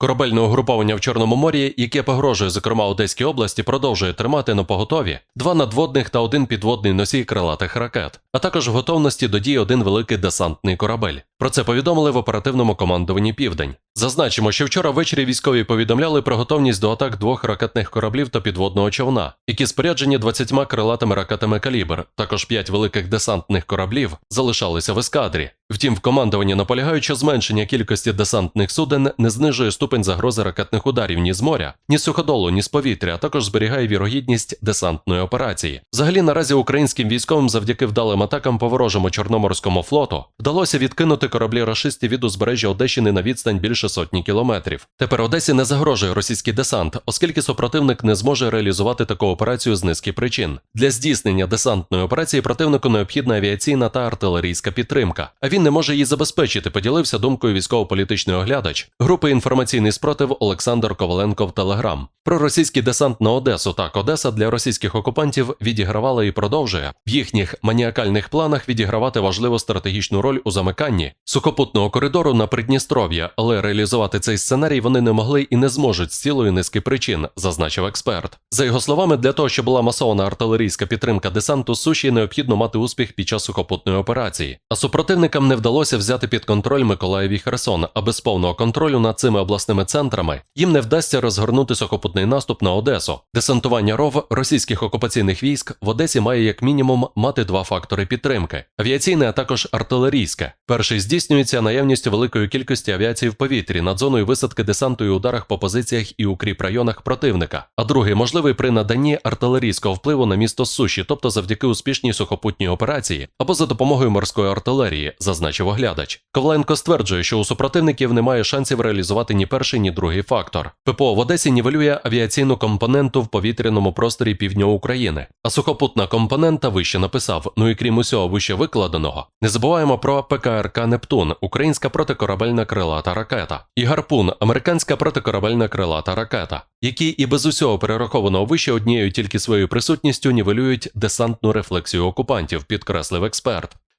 Корабельне угруповання в Чорному морі, яке погрожує, зокрема Одеській області, продовжує тримати на поготові два надводних та один підводний носій крилатих ракет, а також в готовності до дії один великий десантний корабель. Про це повідомили в оперативному командуванні Південь. Зазначимо, що вчора ввечері військові повідомляли про готовність до атак двох ракетних кораблів та підводного човна, які споряджені 20 крилатими ракетами калібр. Також 5 великих десантних кораблів залишалися в ескадрі. Втім, в командуванні наполягають, що зменшення кількості десантних суден не знижує ступень загрози ракетних ударів ні з моря, ні з суходолу, ні з повітря, а також зберігає вірогідність десантної операції. Взагалі, наразі українським військовим завдяки вдалим атакам по ворожому Чорноморському флоту вдалося відкинути кораблі рашистів від узбережжя Одещини на відстань більше сотні кілометрів. Тепер Одесі не загрожує російський десант, оскільки супротивник не зможе реалізувати таку операцію з низки причин. Для здійснення десантної операції противнику необхідна авіаційна та артилерійська підтримка. А він не може її забезпечити. Поділився думкою військово-політичний оглядач групи інформаційний спротив Олександр Коваленко в Телеграм. Про російський десант на Одесу так Одеса для російських окупантів відігравала і продовжує в їхніх маніакальних планах відігравати важливу стратегічну роль у замиканні сухопутного коридору на Придністров'я, але реалізувати цей сценарій вони не могли і не зможуть з цілої низки причин, зазначив експерт. За його словами, для того, щоб була масована артилерійська підтримка десанту суші, необхідно мати успіх під час сухопутної операції. А супротивникам не вдалося взяти під контроль Миколаїв і Херсон, а без повного контролю над цими обласними центрами їм не вдасться розгорнути сухопутний наступ на Одесу. Десантування ров російських окупаційних військ в Одесі має як мінімум мати два фактори підтримки: авіаційне, а також артилерійське. Перший здійснюється наявністю великої кількості авіації в повітрі над зоною висадки десанту і ударах по позиціях і укріп районах противника. А другий можливий при наданні артилерійського впливу на місто суші, тобто завдяки успішній сухопутній операції або за допомогою морської артилерії, зазначив оглядач. Коваленко стверджує, що у супротивників немає шансів реалізувати ні перший, ні другий фактор. ППО в Одесі нівелює авіаційну компоненту в повітряному просторі півдня України, а сухопутна компонента вище написав. Ну і крім усього вище викладеного, не забуваємо про ПКРК Нептун, українська протикорабельна крилата ракета, і гарпун, американська протикорабельна крилата ракета, які і без усього перерахованого вище однією тільки своєю присутністю нівелюють десантну рефлексію окупантів, підкреслив експерт.